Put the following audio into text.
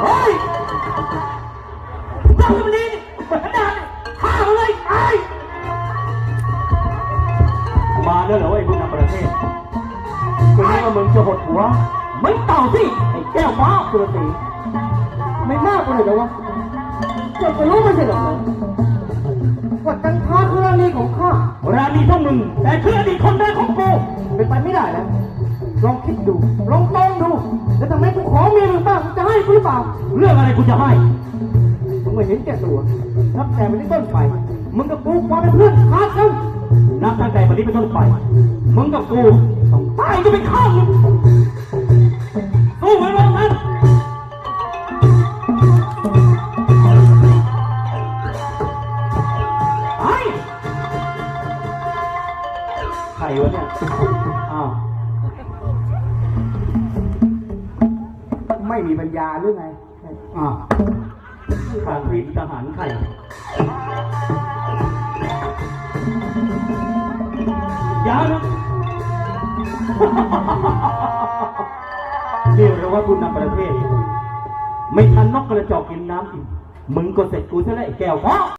เฮ้ยเราจะมาดีเปิดดานฆ่ามันเลยตายมาแล้วเหรอไอ้บุญนำประเทศคุณนึกว่ามึงจะหดหัว ไม่เต่าสิไอ้แก้วฟ้าสุรศรีไม่มากกว่าเลยเหรอวะเจ้าก็รู้ไม่ใช่เหรอว่าจันทราคือราณีของข้าราณีต้องมึง แต่คืออดีตคนแรกของกูเป็นไปไม่ได้แล้วลองคิดดู ลองตองดู แล้วทำไมกูขอเมียมึงบ้างมึงจะ ให้กูหรือเปล่า เรื่องอะไรกูจะให้มึงไม่เห็นแก่ตัวนับแต่วันนี้ต้นไป มึงกับกูความเป็นเพื่อนขาดกันนับตั้งแต่วันนี้เป็นต้นไป มึงกับกูต้องตายก็เป็นข้างหนึ่งสู้ไว้วันนั้นไอ้ใครวะเนี่ย อ้าว ไม่มีปัญญาหรือไงอ้าวทางทีมทหารใครอยานะเรียกเราว่าคุณนำประเทศ ไม่ทันนกกระจอกกินน้ำกินมึงก็เสร็จกูซะแล้วไอ้แก้วฟ้า